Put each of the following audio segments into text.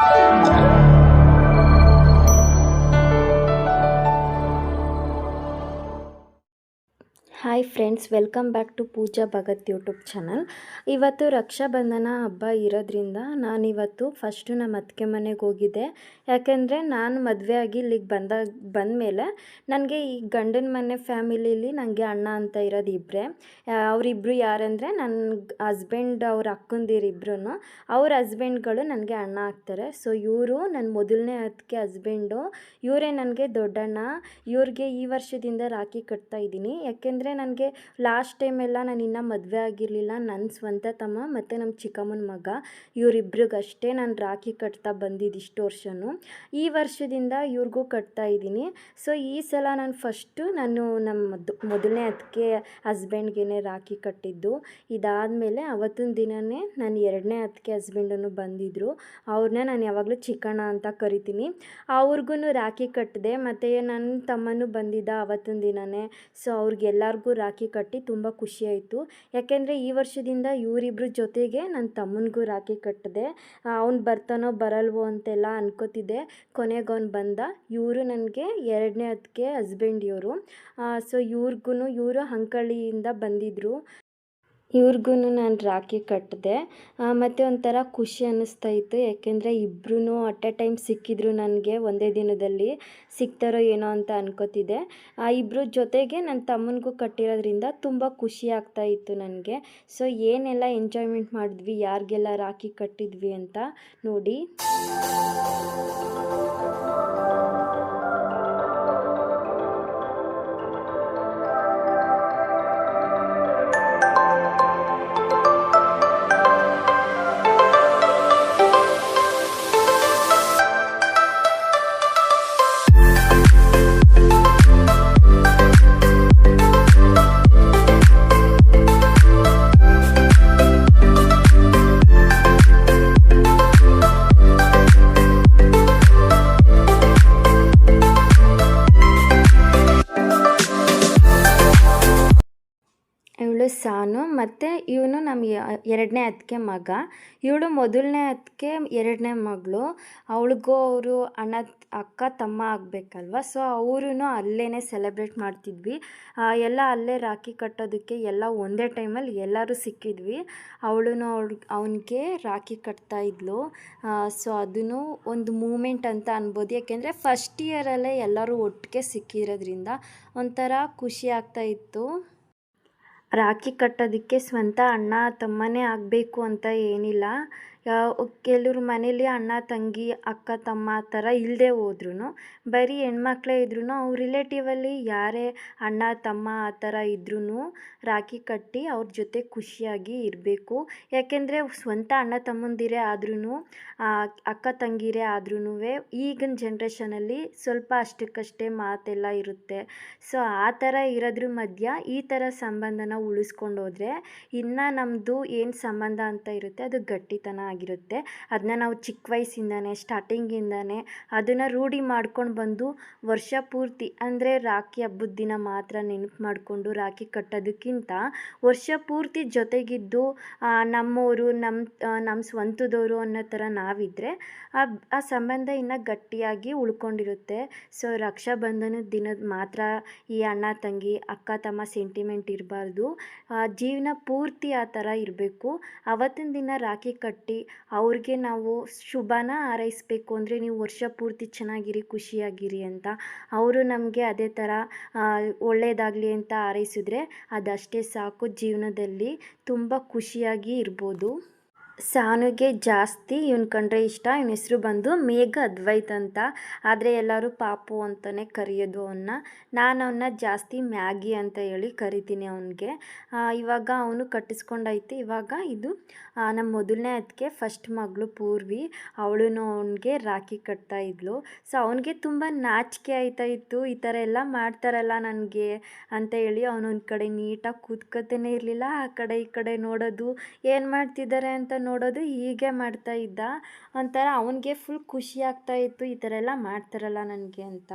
Thank you. Hi friends, welcome back to Pooja Bhagat YouTube channel. ಇವತ್ತು ರಕ್ಷಾಬಂಧನ ಹಬ್ಬ ಇರೋದ್ರಿಂದ ನಾನಿವತ್ತು ಫಸ್ಟು ನಮ್ಮ ಅತ್ತಿಗೆ ಮನೆಗೆ ಹೋಗಿದ್ದೆ. ಯಾಕೆಂದರೆ ನಾನು ಮದುವೆ ಆಗಿ ಇಲ್ಲಿಗೆ ಬಂದಾಗ ಬಂದಮೇಲೆ ನನಗೆ ಈ ಗಂಡನ ಮನೆ ಫ್ಯಾಮಿಲಿಲಿ ನನಗೆ ಅಣ್ಣ ಅಂತ ಇರೋದು ಇಬ್ಬರೇ ಅವರಿಬ್ಬರು ಯಾರಂದರೆ ನನ್ನ ಹಸ್ಬೆಂಡ್ ಅವ್ರ ಅಕ್ಕಂದಿರಿಬ್ರು ಅವ್ರ ಹಸ್ಬೆಂಡ್ಗಳು ನನಗೆ ಅಣ್ಣ ಆಗ್ತಾರೆ. ಸೊ ಇವರು ನನ್ನ ಮೊದಲನೇ ಅದಕ್ಕೆ ಹಸ್ಬೆಂಡು. ಇವರೇ ನನಗೆ ದೊಡ್ಡಣ್ಣ. ಇವ್ರಿಗೆ ಈ ವರ್ಷದಿಂದ ರಾಖಿ ಕಟ್ತಾ ಇದ್ದೀನಿ. ಯಾಕೆಂದರೆ ನನಗೆ ಲಾಸ್ಟ್ ಟೈಮೆಲ್ಲ ನಾನು ಇನ್ನೂ ಮದುವೆ ಆಗಿರಲಿಲ್ಲ. ನನ್ನ ಸ್ವಂತ ತಮ್ಮ ಮತ್ತು ನಮ್ಮ ಚಿಕ್ಕಮ್ಮನ ಮಗ. ಇವರಿಬ್ರಿಗಷ್ಟೇ ನಾನು ರಾಖಿ ಕಟ್ತಾ ಬಂದಿದ್ದು ಇಷ್ಟು ವರ್ಷವೂ ಈ ವರ್ಷದಿಂದ ಇವ್ರಿಗೂ ಕಟ್ತಾ ಇದ್ದೀನಿ. ಸೊ ಈ ಸಲ ನಾನು ಫಸ್ಟು ನಾನು ನಮ್ಮ ಮದ್, ಮೊದಲನೇ ಅದಕ್ಕೆ ಹಸ್ಬೆಂಡ್ಗೆ ರಾಖಿ ಕಟ್ಟಿದ್ದು. ಇದಾದಮೇಲೆ ಅವತ್ತಿನ ದಿನವೇ ನಾನು ಎರಡನೇ ಅದಕ್ಕೆ ಹಸ್ಬೆಂಡನ್ನು ಬಂದಿದ್ದರು ಅವ್ರನ್ನ ನಾನು ಯಾವಾಗಲೂ ಚಿಕ್ಕಣ್ಣ ಅಂತ ಕರಿತೀನಿ. ಅವ್ರಿಗೂ ರಾಖಿ ಕಟ್ಟಿದೆ ಮತ್ತು ನನ್ನ ತಮ್ಮನೂ ಬಂದಿದ್ದ ಅವತ್ತಿನ ದಿನವೇ ಸೊ ಅವ್ರಿಗೆಲ್ಲರಿಗೂ ರಾಖಿ ಕಟ್ಟಿ ತುಂಬ ಖುಷಿಯಾಯಿತು ಯಾಕೆಂದರೆ ಈ ವರ್ಷದಿಂದ ಇವರಿಬ್ಬರ ಜೊತೆಗೆ ನನ್ನ ತಮ್ಮನಿಗೂ ರಾಖಿ ಕಟ್ಟಿದೆ ಅವ್ನು ಬರ್ತಾನೋ ಬರಲ್ವೋ ಅಂತೆಲ್ಲ ಅನ್ಕೋತಿದ್ದೆ. ಕೊನೆಗೆ ಅವ್ನು ಬಂದ. ಇವರು ನನಗೆ ಎರಡನೇ ಅದಕ್ಕೆ ಹಸ್ಬೆಂಡ್ ಇವರು. ಸೊ ಇವ್ರಿಗೂ ಇವರು ಅಂಕಳಿಯಿಂದ ಬಂದಿದ್ದರು ಇವ್ರಿಗೂ ನಾನು ರಾಖಿ ಕಟ್ಟಿದೆ ಮತ್ತು ಒಂಥರ ಖುಷಿ ಅನ್ನಿಸ್ತಾ ಇತ್ತು. ಯಾಕೆಂದರೆ ಇಬ್ಬರೂ ಅಟ್ ಎ ಟೈಮ್ ಸಿಕ್ಕಿದ್ರು ನನಗೆ ಒಂದೇ ದಿನದಲ್ಲಿ ಸಿಗ್ತಾರೋ ಏನೋ ಅಂತ ಅನ್ಕೋತಿದ್ದೆ. ಆ ಇಬ್ಬರು ಜೊತೆಗೆ ನನ್ನ ತಮ್ಮನಿಗೂ ಕಟ್ಟಿರೋದ್ರಿಂದ ತುಂಬ ಖುಷಿ ಆಗ್ತಾ ಇತ್ತು ನನಗೆ. ಸೊ, ಏನೆಲ್ಲ ಎಂಜಾಯ್ಮೆಂಟ್ ಮಾಡಿದ್ವಿ, ಯಾರಿಗೆಲ್ಲ ರಾಖಿ ಕಟ್ಟಿದ್ವಿ ಅಂತ ನೋಡಿ. ಇವಳು ಸಾನು ಮತ್ತು ಇವನು ನಮ್ಮ ಎರಡನೇ ಅತ್ತಿಗೆ ಮಗ. ಇವಳು ಮೊದಲನೇ ಅತ್ತಿಗೆ ಎರಡನೇ ಮಗಳು. ಅವಳಿಗೂ ಅವರು ಅಣ್ಣ, ಅಕ್ಕ, ತಮ್ಮ ಆಗಬೇಕಲ್ವ? ಸೊ ಅವರೂ ಅಲ್ಲೇ ಸೆಲೆಬ್ರೇಟ್ ಮಾಡ್ತಿದ್ವಿ. ಎಲ್ಲ ಅಲ್ಲೇ ರಾಖಿ ಕಟ್ಟೋದಕ್ಕೆ ಎಲ್ಲ ಒಂದೇ ಟೈಮಲ್ಲಿ ಎಲ್ಲರೂ ಸಿಕ್ಕಿದ್ವಿ. ಅವಳು ಅವ್ಳು, ಅವನಿಗೆ ರಾಖಿ ಕಟ್ತಾ ಇದ್ಲು. ಸೊ ಅದನ್ನು ಒಂದು ಮೂಮೆಂಟ್ ಅಂತ ಅನ್ಬೋದು. ಯಾಕೆಂದರೆ ಫಸ್ಟ್ ಇಯರಲ್ಲೇ ಎಲ್ಲರೂ ಒಟ್ಟಿಗೆ ಸಿಕ್ಕಿರೋದ್ರಿಂದ ಒಂಥರ ಖುಷಿ ಆಗ್ತಾ ಇತ್ತು. ರಾಖಿ ಕಟ್ಟೋದಕ್ಕೆ ಸ್ವಂತ ಅಣ್ಣ ತಮ್ಮನೇ ಆಗಬೇಕು ಅಂತ ಏನಿಲ್ಲ. ಕೆಲವ್ರ ಮನೇಲಿ ಅಣ್ಣ, ತಂಗಿ, ಅಕ್ಕ, ತಮ್ಮ ಆ ಥರ ಇಲ್ಲದೆ ಹೋದ್ರೂ ಬರೀ ಹೆಣ್ಮಕ್ಳೇ ಇದ್ರೂ ಅವ್ರ ರಿಲೇಟಿವಲ್ಲಿ ಯಾರೇ ಅಣ್ಣ, ತಮ್ಮ ಆ ಥರ ಇದ್ರೂ ರಾಖಿ ಕಟ್ಟಿ ಅವ್ರ ಜೊತೆ ಖುಷಿಯಾಗಿ ಇರಬೇಕು. ಯಾಕೆಂದರೆ ಸ್ವಂತ ಅಣ್ಣ ತಮ್ಮಂದಿರೇ ಆದ್ರೂ ಅಕ್ಕ ತಂಗಿರೇ ಆದ್ರೂ ಈಗಿನ ಜನ್ರೇಷನಲ್ಲಿ ಸ್ವಲ್ಪ ಅಷ್ಟಕ್ಕಷ್ಟೇ ಮಾತೆಲ್ಲ ಇರುತ್ತೆ. ಸೊ ಆ ಥರ ಇರೋದ್ರ ಮಧ್ಯ ಈ ಥರ ಸಂಬಂಧನ ಉಳಿಸ್ಕೊಂಡು ಹೋದರೆ ಇನ್ನು ನಮ್ಮದು ಏನು ಸಂಬಂಧ ಅಂತ ಇರುತ್ತೆ ಅದು ಗಟ್ಟಿತನ ಆಗಿರುತ್ತೆ. ಅದನ್ನ ನಾವು ಚಿಕ್ಕ ವಯಸ್ಸಿಂದನೇ ಸ್ಟಾರ್ಟಿಂಗಿಂದನೇ ಅದನ್ನು ರೂಢಿ ಮಾಡ್ಕೊಂಡು ಬಂದು ವರ್ಷ ಪೂರ್ತಿ, ಅಂದರೆ ರಾಖಿ ಹಬ್ಬದ ದಿನ ಮಾತ್ರ ನೆನಪು ಮಾಡಿಕೊಂಡು ರಾಖಿ ಕಟ್ಟೋದಕ್ಕಿಂತ ವರ್ಷ ಪೂರ್ತಿ ಜೊತೆಗಿದ್ದು ನಮ್ಮವರು ನಮ್ಮ ನಮ್ಮ ಸ್ವಂತದವರು ಅನ್ನೋ ಥರ ನಾವಿದ್ದರೆ ಆ ಆ ಸಂಬಂಧ ಇನ್ನು ಗಟ್ಟಿಯಾಗಿ ಉಳ್ಕೊಂಡಿರುತ್ತೆ. ಸೊ, ರಕ್ಷಾಬಂಧನದ ದಿನದ ಮಾತ್ರ ಈ ಅಣ್ಣ, ತಂಗಿ, ಅಕ್ಕ, ತಮ್ಮ ಸೆಂಟಿಮೆಂಟ್ ಇರಬಾರ್ದು. ಜೀವನ ಪೂರ್ತಿ ಆ ಥರ ಇರಬೇಕು. ಅವತ್ತಿನ ದಿನ ರಾಖಿ ಕಟ್ಟಿ ಅವ್ರಿಗೆ ನಾವು ಶುಭನ ಹಾರೈಸ್ಬೇಕು ಅಂದರೆ ನೀವು ವರ್ಷ ಪೂರ್ತಿ ಚೆನ್ನಾಗಿರಿ, ಖುಷಿಯಾಗಿರಿ ಅಂತ. ಅವರು ನಮಗೆ ಅದೇ ಥರ ಒಳ್ಳೆಯದಾಗಲಿ ಅಂತ ಹಾರೈಸಿದ್ರೆ ಅದಷ್ಟೇ ಸಾಕು. ಜೀವನದಲ್ಲಿ ತುಂಬ ಖುಷಿಯಾಗಿ ಇರ್ಬೋದು. ಸಾನುಗೆ ಜಾಸ್ತಿ, ಇವ್ನ ಕಂಡ್ರೆ ಇಷ್ಟ, ಇವನ ಹೆಸರು ಬಂದು ಮೇಘ ಅದ್ವೈತ್ ಅಂತ. ಆದರೆ ಎಲ್ಲರೂ ಪಾಪು ಅಂತಲೇ ಕರೆಯೋದು ಅವನ್ನ ನಾನು ಅವನ್ನ ಜಾಸ್ತಿ ಮ್ಯಾಗಿ ಅಂತ ಹೇಳಿ ಕರಿತೀನಿ ಅವನಿಗೆ. ಇವಾಗ ಅವನು ಕಟ್ಟಿಸ್ಕೊಂಡೈತೆ. ಇವಾಗ ಇದು ನಮ್ಮ ಮೊದಲನೇ ಅದಕ್ಕೆ ಫಸ್ಟ್ ಮಗಳು ಪೂರ್ವಿ. ಅವಳು ಅವನಿಗೆ ರಾಖಿ ಕಟ್ತಾ ಇದ್ಲು. ಸೊ ಅವನಿಗೆ ತುಂಬ ನಾಚಿಕೆ ಆಯ್ತಾ ಇತ್ತು. ಈ ಥರ ಎಲ್ಲ ಮಾಡ್ತಾರಲ್ಲ ನನಗೆ ಅಂತ ಹೇಳಿ ಅವನೊಂದು ಕಡೆ ನೀಟಾಗಿ ಕೂತ್ಕೊತಾನೆ ಇರಲಿಲ್ಲ. ಆ ಕಡೆ ಈ ಕಡೆ ನೋಡೋದು ಏನು ಮಾಡ್ತಿದ್ದಾರೆ ಅಂತ ನೋಡೋದು ಹೀಗೆ ಮಾಡ್ತಾ ಇದ್ದ. ಒಂಥರ ಅವನಿಗೆ ಫುಲ್ ಖುಷಿ ಆಗ್ತಾ ಇತ್ತು. ಈ ಥರ ಎಲ್ಲ ಮಾಡ್ತಾರಲ್ಲ ನನಗೆ ಅಂತ.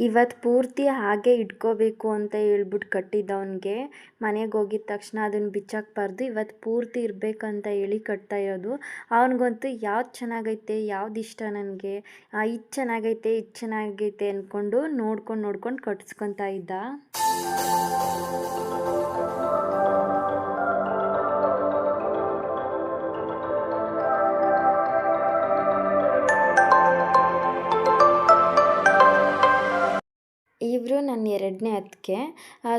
ಇವತ್ತು ಪೂರ್ತಿ ಹಾಗೆ ಇಟ್ಕೋಬೇಕು ಅಂತ ಹೇಳ್ಬಿಟ್ಟು ಕಟ್ಟಿದ್ದ ಅವನಿಗೆ. ಮನೆಗೆ ಹೋಗಿದ ತಕ್ಷಣ ಅದನ್ನು ಬಿಚ್ಚಾಕಬಾರ್ದು ಇವತ್ತು ಪೂರ್ತಿ ಇರಬೇಕಂತ ಹೇಳಿ ಕಟ್ತಾ ಇರೋದು. ಅವನಿಗಂತೂ ಯಾವ್ದು ಚೆನ್ನಾಗೈತೆ, ಯಾವ್ದು ಇಷ್ಟ ನನಗೆ? ಇದು ಚೆನ್ನಾಗೈತೆ ಇದು ಚೆನ್ನಾಗೈತೆ ಅಂದ್ಕೊಂಡು ನೋಡ್ಕೊಂಡು ನೋಡ್ಕೊಂಡು ಕಟ್ಸ್ಕೊತಾ ಇದ್ದ. ಇವರು ಅದಕ್ಕೆ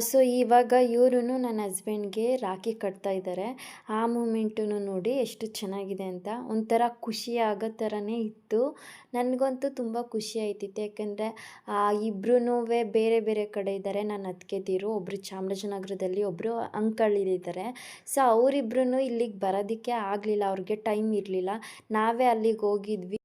ಸೊ ಇವಾಗ ಇವ್ರೂ ನನ್ನ ಹಸ್ಬೆಂಡ್ಗೆ ರಾಖಿ ಕಟ್ತಾ ಇದ್ದಾರೆ. ಆ ಮೂಮೆಂಟನ್ನು ನೋಡಿ ಎಷ್ಟು ಚೆನ್ನಾಗಿದೆ ಅಂತ. ಒಂಥರ ಖುಷಿ ಆಗೋ ಥರನೇ ಇತ್ತು. ನನಗಂತೂ ತುಂಬ ಖುಷಿ ಆಯ್ತಿತ್ತು. ಯಾಕೆಂದರೆ ಇಬ್ಬರೂ ಬೇರೆ ಬೇರೆ ಕಡೆ ಇದ್ದಾರೆ. ನನ್ನ ಅತ್ತಿಗೆದಿರು ಒಬ್ಬರು ಚಾಮರಾಜನಗರದಲ್ಲಿ ಒಬ್ಬರು ಅಂಕಳ್ಳಿಲಿದ್ದಾರೆ ಸೊ ಅವರಿಬ್ರು ಇಲ್ಲಿಗೆ ಬರೋದಕ್ಕೆ ಆಗಲಿಲ್ಲ. ಅವ್ರಿಗೆ ಟೈಮ್ ಇರಲಿಲ್ಲ. ನಾವೇ ಅಲ್ಲಿಗೆ ಹೋಗಿದ್ವಿ.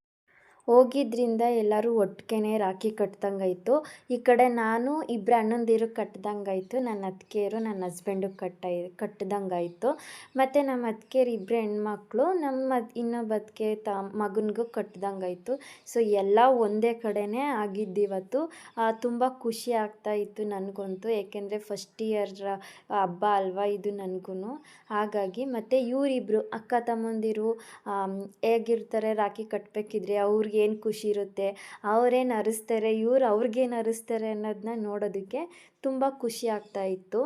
ಹೋಗಿದ್ರಿಂದ ಎಲ್ಲರೂ ಒಟ್ಟಿಗೆ ರಾಖಿ ಕಟ್ದಂಗಾಯಿತು. ಈ ಕಡೆ ನಾನು ಇಬ್ಬರು ಅಣ್ಣಂದಿರು ಕಟ್ದಂಗಾಯಿತು. ನನ್ನ ಅತ್ತಿಗೆಯರು, ನನ್ನ ಹಸ್ಬೆಂಡು ಕಟ್ಟ, ಕಟ್ದಂಗಾಯಿತು. ಮತ್ತು ನಮ್ಮ ಅತ್ತಿಗೆಯರು ಇಬ್ಬರು ಹೆಣ್ಮಕ್ಳು, ನಮ್ಮ ಇನ್ನೊಬ್ಬ ಅತ್ತಿಗೆ ತ, ಮಗನಿಗೂ ಕಟ್ಟಿದಂಗಾಯ್ತು ಸೊ ಎಲ್ಲ ಒಂದೇ ಕಡೆನೇ ಆಗಿದ್ದಿವತ್ತು ತುಂಬ ಖುಷಿ ಆಗ್ತಾ ಇತ್ತು ನನಗಂತೂ. ಏಕೆಂದರೆ ಫಸ್ಟ್ ಇಯರ್ ಹಬ್ಬ ಅಲ್ವಾ ಇದು ನನಗೂ ಹಾಗಾಗಿ ಮತ್ತು ಇವರಿಬ್ಬರು ಅಕ್ಕ ತಮ್ಮಂದಿರು ಹೇಗಿರ್ತಾರೆ ರಾಖಿ ಕಟ್ಟಬೇಕಿದ್ರೆ ಅವ್ರಿಗೆ ಏನು ಖುಷಿ ಇರುತ್ತೆ ಅವ್ರೇನು ಅರಸ್ತಾರೆ ಇವ್ರು ಅವ್ರಿಗೇನು ಅರಸ್ತಾರೆ ಅನ್ನೋದನ್ನ ನೋಡೋದಕ್ಕೆ ತುಂಬ ಖುಷಿ ಆಗ್ತಾ ಇತ್ತು.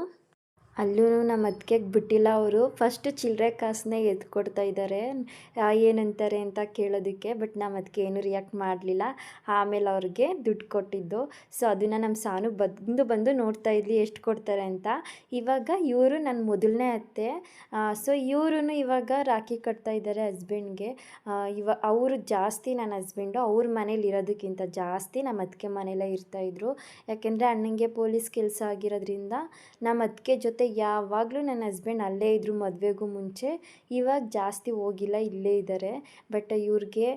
ಅಲ್ಲೂ ನಮ್ಮ ಅತ್ತಿಗೆಗೆ ಬಿಟ್ಟಿಲ್ಲ ಅವರು. ಫಸ್ಟ್ ಚಿಲ್ಲರೆ ಕಾಸನ್ನೇ ಎದ್ದು ಕೊಡ್ತಾ ಇದ್ದಾರೆ ಏನಂತಾರೆ ಅಂತ ಕೇಳೋದಕ್ಕೆ ಬಟ್ ನಮ್ಮ ಅದಕ್ಕೆ ಏನು ರಿಯಾಕ್ಟ್ ಮಾಡಲಿಲ್ಲ. ಆಮೇಲೆ ಅವ್ರಿಗೆ ದುಡ್ಡು ಕೊಟ್ಟಿದ್ದು. ಸೊ ಅದನ್ನು ನಮ್ಮ ಸಾನು ಬಂದು ಬಂದು ನೋಡ್ತಾ ಇದ್ಲಿ, ಎಷ್ಟು ಕೊಡ್ತಾರೆ ಅಂತ. ಇವಾಗ ಇವರು ನನ್ನ ಮೊದಲನೇ ಅತ್ತೆ. ಸೊ ಇವರು ಇವಾಗ ರಾಖಿ ಕಟ್ತಾ ಇದ್ದಾರೆ ಹಸ್ಬೆಂಡ್ಗೆ ಇವ, ಅವರು ಜಾಸ್ತಿ ನನ್ನ ಹಸ್ಬೆಂಡು ಅವ್ರ ಮನೇಲಿ ಇರೋದಕ್ಕಿಂತ ಜಾಸ್ತಿ ನಮ್ಮ ಅತ್ತಿಗೆ ಮನೇಲೇ ಇರ್ತಾಯಿದ್ರು ಯಾಕೆಂದರೆ ಅಣ್ಣಂಗೆ ಪೊಲೀಸ್ ಕೆಲಸ ಆಗಿರೋದ್ರಿಂದ ನಮ್ಮ ಅತ್ತಿಗೆ ಜೊತೆ ಯಾವಾಗಲೂ ನನ್ನ ಹಸ್ಬೆಂಡ್ ಅಲ್ಲೇ ಇದ್ದರು ಮದುವೆಗೂ ಮುಂಚೆ. ಇವಾಗ ಜಾಸ್ತಿ ಹೋಗಿಲ್ಲ ಇಲ್ಲೇ ಇದ್ದಾರೆ ಬಟ್ ಇವ್ರಿಗೆ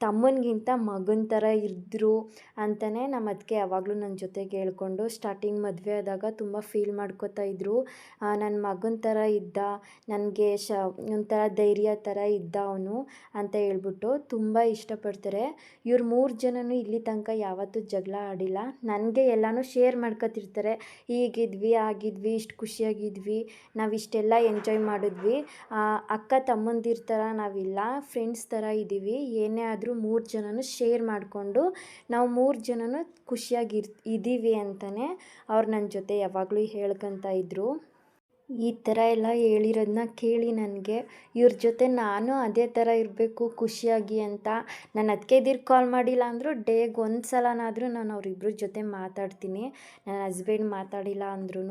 ತಮ್ಮನಿಗಿಂತ ಮಗನ ಥರ ಇದ್ದರು ಅಂತಲೇ ನಮ್ಮ ಅದಕ್ಕೆ ಯಾವಾಗಲೂ ನನ್ನ ಜೊತೆಗೆ ಹೇಳ್ಕೊಂಡು ಸ್ಟಾರ್ಟಿಂಗ್ ಮದುವೆ ಆದಾಗ ತುಂಬ ಫೀಲ್ ಮಾಡ್ಕೋತಾ ಇದ್ದರು ನನ್ನ ಮಗನ ಥರ ಇದ್ದ, ನನಗೆ ಶ, ಒಂಥರ ಧೈರ್ಯ ಥರ ಇದ್ದ ಅವನು ಅಂತ ಹೇಳ್ಬಿಟ್ಟು ತುಂಬ ಇಷ್ಟಪಡ್ತಾರೆ. ಇವ್ರು ಮೂರು ಜನನೂ ಇಲ್ಲಿ ತನಕ ಯಾವತ್ತೂ ಜಗಳ ಆಡಿಲ್ಲ. ನನಗೆ ಎಲ್ಲನೂ ಶೇರ್ ಮಾಡ್ಕೊತಿರ್ತಾರೆ. ಹೀಗಿದ್ವಿ, ಆಗಿದ್ವಿ, ಇಷ್ಟು ಖುಷಿಯಾಗಿದ್ವಿ, ನಾವು ಇಷ್ಟೆಲ್ಲ ಎಂಜಾಯ್ ಮಾಡಿದ್ವಿ. ಅಕ್ಕ ತಮ್ಮಂದಿರ ಥರ ನಾವಿಲ್ಲ ಫ್ರೆಂಡ್ಸ್ ಥರ ಇದ್ದೀವಿ ಏನೇ ಆದರೂ ಮೂರು ಜನನೂ ಶೇರ್ ಮಾಡಿಕೊಂಡು ನಾವು ಮೂರು ಜನನೂ ಖುಷಿಯಾಗಿ ಇರ್, ಇದ್ದೀವಿ ಅಂತಲೇ ಅವ್ರು ನನ್ನ ಜೊತೆ ಯಾವಾಗಲೂ ಹೇಳ್ಕೊತ ಇದ್ದರು ಈ ಥರ ಎಲ್ಲ ಹೇಳಿರೋದನ್ನ ಕೇಳಿ ನನಗೆ. ಇವ್ರ ಜೊತೆ ನಾನು ಅದೇ ಥರ ಇರಬೇಕು, ಖುಷಿಯಾಗಿ ಅಂತ. ನಾನು ಅದಕ್ಕೆ ಅತ್ತಿಗೆದಿರು ಕಾಲ್ ಮಾಡಿಲ್ಲ ಅಂದರೂ ಡೇಗೆ ಒಂದು ಸಲನಾದರೂ ನಾನು ಅವರಿಬ್ಬರ ಜೊತೆ ಮಾತಾಡ್ತೀನಿ. ನನ್ನ ಹಸ್ಬೆಂಡ್ ಮಾತಾಡಿಲ್ಲ ಅಂದ್ರೂ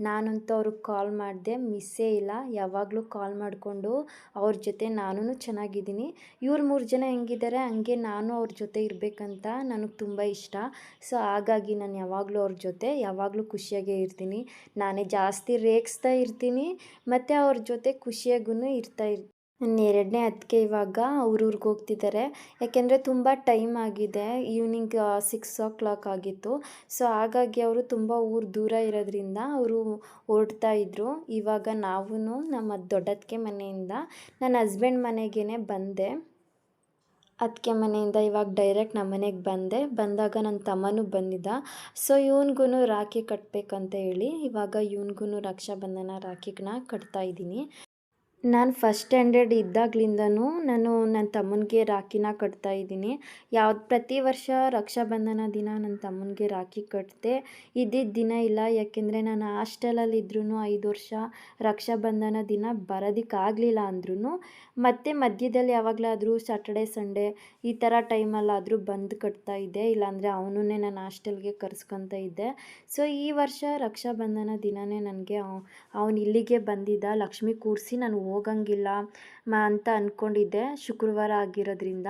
ನಾನಂತೂ ಅವ್ರಿಗೆ ಕಾಲ್ ಮಾಡಿದೆ ಮಿಸ್ಸೇ ಇಲ್ಲ. ಯಾವಾಗಲೂ ಕಾಲ್ ಮಾಡಿಕೊಂಡು ಅವ್ರ ಜೊತೆ ನಾನು ಚೆನ್ನಾಗಿದ್ದೀನಿ. ಇವ್ರು ಮೂರು ಜನ ಹೆಂಗಿದ್ದಾರೆ ಹಂಗೆ ನಾನು ಅವ್ರ ಜೊತೆ ಇರಬೇಕಂತ ನನಗೆ ತುಂಬ ಇಷ್ಟ. ಸೊ, ಹಾಗಾಗಿ ನಾನು ಯಾವಾಗಲೂ ಅವ್ರ ಜೊತೆ, ಯಾವಾಗಲೂ ಖುಷಿಯಾಗೇ ಇರ್ತೀನಿ. ನಾನೇ ಜಾಸ್ತಿ ರೇಗಿಸ್ತಾ ಇರ್ತೀನಿ. ಮತ್ತು ಅವ್ರ ಜೊತೆ ಖುಷಿಯಾಗೂ ಇರ್ತಾ ಇರ್ ನನ್ನ ಎರಡನೇ ಅತ್ತಿಗೆ ಇವಾಗ ಅವ್ರ ಊರಿಗೆ ಹೋಗ್ತಿದ್ದಾರೆ ಯಾಕೆಂದರೆ ತುಂಬ ಟೈಮ್ ಆಗಿದೆ. ಈವ್ನಿಂಗ್ ಸಿಕ್ಸ್ ಓ ಕ್ಲಾಕ್ ಆಗಿತ್ತು. ಸೊ, ಹಾಗಾಗಿ ಅವರು ತುಂಬ ಊರು ದೂರ ಇರೋದ್ರಿಂದ ಅವರು ಓಡ್ತಾ ಇದ್ದರು ಇವಾಗ ನಾವೂ ನಮ್ಮ ದೊಡ್ಡತ್ತಿಗೆ ಮನೆಯಿಂದ. ನನ್ನ ಹಸ್ಬೆಂಡ್ ಮನೆಗೇ ಬಂದೆ. ಅದಕ್ಕೆ ಮನೆಯಿಂದ ಇವಾಗ ಡೈರೆಕ್ಟ್ ನಮ್ಮ ಮನೆಗೆ ಬಂದೆ. ಬಂದಾಗ ನನ್ನ ತಮ್ಮನೂ ಬಂದಿದ್ದ. ಸೊ ಇವನಿಗೂ ರಾಖಿ ಕಟ್ಟಬೇಕಂತ ಹೇಳಿ ಇವಾಗ ಇವನಿಗೂ ರಕ್ಷಾಬಂಧನ ರಾಖಿನ ಕಟ್ತಾ ಇದ್ದೀನಿ. ನಾನು ಫಸ್ಟ್ ಸ್ಟ್ಯಾಂಡರ್ಡ್ ಇದ್ದಾಗ್ಲಿಂದನೂ ನಾನು ನನ್ನ ತಮ್ಮನಿಗೆ ರಾಖಿನ ಕಟ್ತಾ ಇದ್ದೀನಿ. ಯಾವ್ದು ಪ್ರತಿ ವರ್ಷ ರಕ್ಷಾಬಂಧನ ದಿನ ನನ್ನ ತಮ್ಮನಿಗೆ ರಾಖಿ ಕಟ್ಟಿದೆ ಇದ್ದಿದ್ದ ದಿನ ಇಲ್ಲ, ಯಾಕೆಂದರೆ ನಾನು ಹಾಸ್ಟೆಲಲ್ಲಿದ್ರೂ ಐದು ವರ್ಷ ರಕ್ಷಾಬಂಧನ ದಿನ ಬರೋದಕ್ಕಾಗಲಿಲ್ಲ ಅಂದ್ರೂ ಮತ್ತೆ ಮಧ್ಯದಲ್ಲಿ ಯಾವಾಗಲಾದರೂ ಸ್ಯಾಟರ್ಡೆ ಸಂಡೇ ಈ ಥರ ಟೈಮಲ್ಲಾದರೂ ಬಂದು ಕಟ್ತಾ ಇದ್ದೆ. ಇಲ್ಲಾಂದರೆ ಅವನನ್ನೇ ನಾನು ಹಾಸ್ಟೆಲ್ಗೆ ಕರ್ಸ್ಕೊತ ಇದ್ದೆ. ಸೊ ಈ ವರ್ಷ ರಕ್ಷಾಬಂಧನ ದಿನವೇ ನನಗೆ ಅವನು ಇಲ್ಲಿಗೆ ಬಂದಿದ್ದ ಲಕ್ಷ್ಮಿ ಕೂರಿಸಿ ನಾನು ಹೋಗಂಗಿಲ್ಲ ಮ ಅಂತ ಅಂದ್ಕೊಂಡಿದ್ದೆ ಶುಕ್ರವಾರ ಆಗಿರೋದ್ರಿಂದ.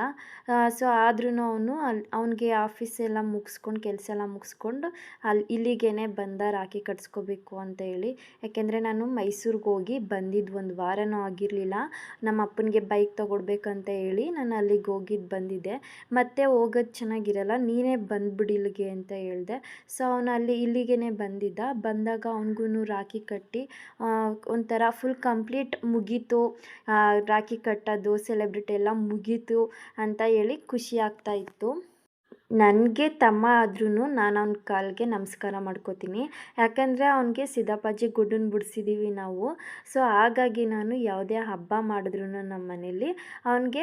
ಸೊ ಆದ್ರೂ ಅವನು ಅಲ್ಲಿ ಅವನಿಗೆ ಆಫೀಸ್ ಎಲ್ಲ ಮುಗಿಸ್ಕೊಂಡು, ಕೆಲಸ ಎಲ್ಲ ಮುಗಿಸ್ಕೊಂಡು ಅಲ್ಲಿ ಇಲ್ಲಿಗೇ ಬಂದ ರಾಖಿ ಕಟ್ಸ್ಕೋಬೇಕು ಅಂತ ಹೇಳಿ. ಯಾಕೆಂದರೆ ನಾನು ಮೈಸೂರಿಗೆ ಹೋಗಿ ಬಂದಿದ್ದು ಒಂದು ವಾರನೂ ಆಗಿರಲಿಲ್ಲ. ನಮ್ಮ ಅಪ್ಪನಿಗೆ ಬೈಕ್ ತೊಗೊಡ್ಬೇಕಂತ ಹೇಳಿ ನಾನು ಅಲ್ಲಿಗೆ ಹೋಗಿದ್ದು ಬಂದಿದ್ದೆ. ಮತ್ತೆ ಹೋಗೋದು ಚೆನ್ನಾಗಿರಲ್ಲ, ನೀನೇ ಬಂದುಬಿಡಿಲ್ಗೆ ಅಂತ ಹೇಳಿದೆ. ಸೊ ಅವನು ಅಲ್ಲಿ ಇಲ್ಲಿಗೇ ಬಂದಿದ್ದ. ಬಂದಾಗ ಅವನಿಗೂ ರಾಖಿ ಕಟ್ಟಿ ಒಂಥರ ಫುಲ್ ಕಂಪ್ಲೀಟ್ ಮುಗೀತು. ರಾಖಿ ಕಟ್ಟೋದು ಸೆಲೆಬ್ರಿಟಿ ಎಲ್ಲ ಮುಗೀತು ಅಂತ ಹೇಳಿ ಖುಷಿ ಆಗ್ತಾ ಇತ್ತು. ನನಗೆ ತಮ್ಮ ಆದ್ರೂ ನಾನು ಅವ್ನ ಕಾಲಿಗೆ ನಮಸ್ಕಾರ ಮಾಡ್ಕೋತೀನಿ. ಯಾಕಂದರೆ ಅವನಿಗೆ ಸಿದ್ದಪ್ಪಾಜಿ ಗುಡ್ಡನ್ನ ಬಿಡಿಸಿದ್ದೀವಿ ನಾವು. ಸೊ, ಹಾಗಾಗಿ ನಾನು ಯಾವುದೇ ಹಬ್ಬ ಮಾಡಿದ್ರೂ ನಮ್ಮ ಮನೇಲಿ ಅವನಿಗೆ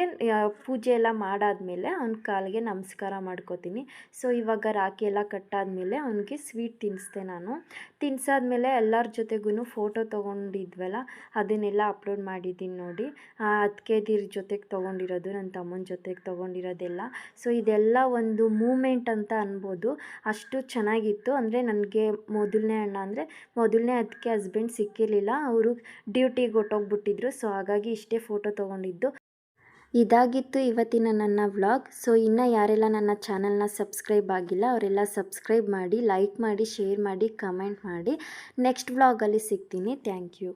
ಪೂಜೆ ಎಲ್ಲ ಮಾಡಾದಮೇಲೆ ಅವ್ನ ಕಾಲಿಗೆ ನಮಸ್ಕಾರ ಮಾಡ್ಕೋತೀನಿ. ಸೊ, ಇವಾಗ ರಾಖಿ ಎಲ್ಲ ಕಟ್ಟಾದಮೇಲೆ ಅವನಿಗೆ ಸ್ವೀಟ್ ತಿನ್ನಿಸ್ದೆ ನಾನು. ತಿನ್ಸಾದ್ಮೇಲೆ ಎಲ್ಲರ ಜೊತೆಗೂ ಫೋಟೋ ತೊಗೊಂಡಿದ್ವಲ್ಲ, ಅದನ್ನೆಲ್ಲ ಅಪ್ಲೋಡ್ ಮಾಡಿದ್ದೀನಿ ನೋಡಿ. ಅತ್ತಿಗೆದಿರ ಜೊತೆಗೆ ತೊಗೊಂಡಿರೋದು ನನ್ನ ತಮ್ಮನ ಜೊತೆಗೆ ತೊಗೊಂಡಿರೋದೆಲ್ಲ. ಸೊ, ಇದೆಲ್ಲ ಒಂದು ಮೂಮೆಂಟ್ ಅಂತ ಅನ್ಬೋದು. ಅಷ್ಟು ಚೆನ್ನಾಗಿತ್ತು. ಅಂದರೆ ನನಗೆ ಮೊದಲನೇ ಅಣ್ಣ ಅಂದರೆ ಮೊದಲನೇ ಅದಕ್ಕೆ ಹಸ್ಬೆಂಡ್ ಸಿಕ್ಕಿರಲಿಲ್ಲ. ಅವರು ಡ್ಯೂಟಿಗೆ ಹೊಟ್ಟೋಗ್ಬಿಟ್ಟಿದ್ರು ಸೊ ಹಾಗಾಗಿ ಇಷ್ಟೇ ಫೋಟೋ ತೊಗೊಂಡಿದ್ದು. ಇದಾಗಿತ್ತು ಇವತ್ತಿನ ನನ್ನ ವ್ಲಾಗ್ ಸೊ ಇನ್ನು ಯಾರೆಲ್ಲ ನನ್ನ ಚಾನಲ್ನ ಸಬ್ಸ್ಕ್ರೈಬ್ ಆಗಿಲ್ಲ, ಅವರೆಲ್ಲ ಸಬ್ಸ್ಕ್ರೈಬ್ ಮಾಡಿ ಲೈಕ್ ಮಾಡಿ ಶೇರ್ ಮಾಡಿ ಕಮೆಂಟ್ ಮಾಡಿ. ನೆಕ್ಸ್ಟ್ ವ್ಲಾಗಲ್ಲಿ ಸಿಗ್ತೀನಿ. Thank you